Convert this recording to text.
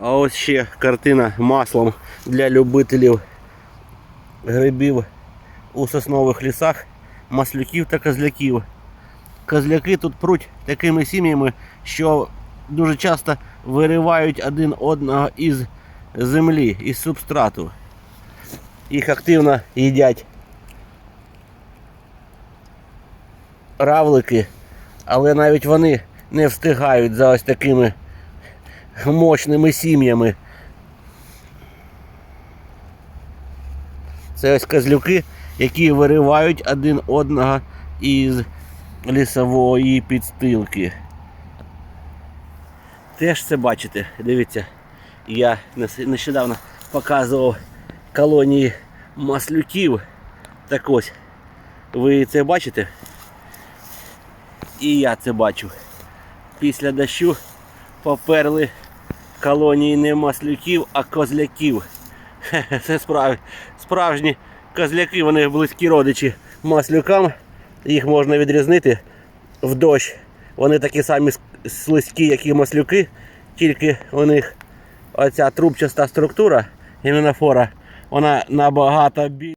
А ось ще картина маслом для любителів грибів у соснових лісах, маслюків та козляків. Козляки тут пруть такими сім'ями, що дуже часто виривають один одного із землі, із субстрату. Їх активно їдять равлики, але навіть вони не встигають за ось такими мощними сім'ями. Це ось козлюки, які виривають один одного із лісової підстилки. Теж це бачите, дивіться, я нещодавно показував колонії маслюків. Так ось, ви це бачите? І я це бачу. Після дощу поперли колонії не маслюків, а козляків. Це справ... справжні козляки, вони близькі родичі маслюкам. Їх можна відрізнити в дощ. Вони такі самі слизькі, як і маслюки, тільки у них оця трубчаста структура, гіменофора, вона набагато більша.